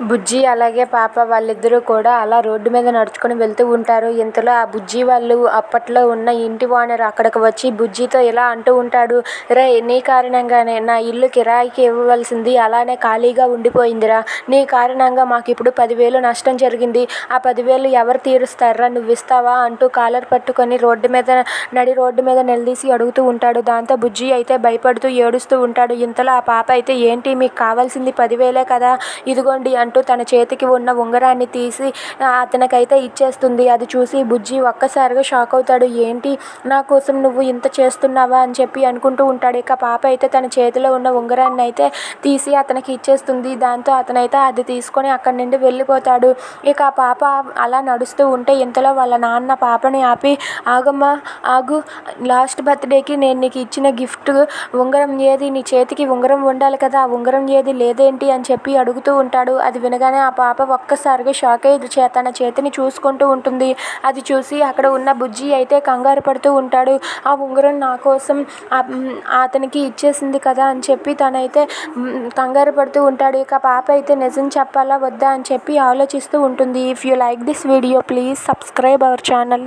బుజ్జి అలాగే పాప వాళ్ళిద్దరూ కూడా అలా రోడ్డు మీద నడుచుకుని వెళ్తూ ఉంటారు. ఇంతలో ఆ బుజ్జి వాళ్ళు అప్పట్లో ఉన్న ఇంటి ఓనర్ అక్కడికి వచ్చి బుజ్జితో ఇలా అంటూ ఉంటాడు రే నీ కారణంగానే నా ఇల్లు కిరాయికి ఇవ్వవలసింది అలానే ఖాళీగా ఉండిపోయిందిరా. నీ కారణంగా మాకు ఇప్పుడు పదివేలు నష్టం జరిగింది. ఆ పదివేలు ఎవరు తీరుస్తారా? నువ్వు ఇస్తావా? అంటూ కాలర్ పట్టుకొని రోడ్డు మీద నడి రోడ్డు మీద నిలదీసి అడుగుతూ ఉంటాడు. దాంతో బుజ్జి అయితే భయపడుతూ ఏడుస్తూ ఉంటాడు. ఇంతలో ఆ పాప అయితే ఏంటి మీకు కావాల్సింది పదివేలే కదా? ఇదిగోండి అంటూ తన చేతికి ఉన్న ఉంగరాన్ని తీసి అతనికైతే ఇచ్చేస్తుంది. అది చూసి బుజ్జి ఒక్కసారిగా షాక్ అవుతాడు. ఏంటి? నా కోసం నువ్వు ఇంత చేస్తున్నావా? అని చెప్పి అనుకుంటూ ఉంటాడు. ఇక పాప అయితే తన చేతిలో ఉన్న ఉంగరాన్ని అయితే తీసి అతనికి ఇచ్చేస్తుంది. దాంతో అతనైతే అది తీసుకొని అక్కడి నుండి వెళ్ళిపోతాడు. ఇక ఆ పాప అలా నడుస్తూ ఉంటే ఇంతలో వాళ్ళ నాన్న పాపని ఆపి ఆగమ్మా ఆగు. లాస్ట్ బర్త్డేకి నేను నీకు ఇచ్చిన గిఫ్ట్ ఉంగరం ఏది? నీ చేతికి ఉంగరం ఉండాలి కదా. ఆ ఉంగరం ఏది? లేదేంటి? అని చెప్పి అడుగుతూ ఉంటాడు. అది వినగానే ఆ పాప ఒక్కసారిగా షాక్ అయ్యి చే తన చేతిని చూసుకుంటూ ఉంటుంది. అది చూసి అక్కడ ఉన్న బుజ్జి అయితే కంగారు పడుతూ ఉంటాడు. ఆ ఉంగరం నా కోసం అతనికి ఇచ్చేసింది కదా అని చెప్పి తనైతే కంగారు పడుతూ ఉంటాడు. ఇక పాప అయితే నిజం చెప్పాలా వద్దా అని చెప్పి ఆలోచిస్తూ ఉంటుంది. If you like this video please subscribe our channel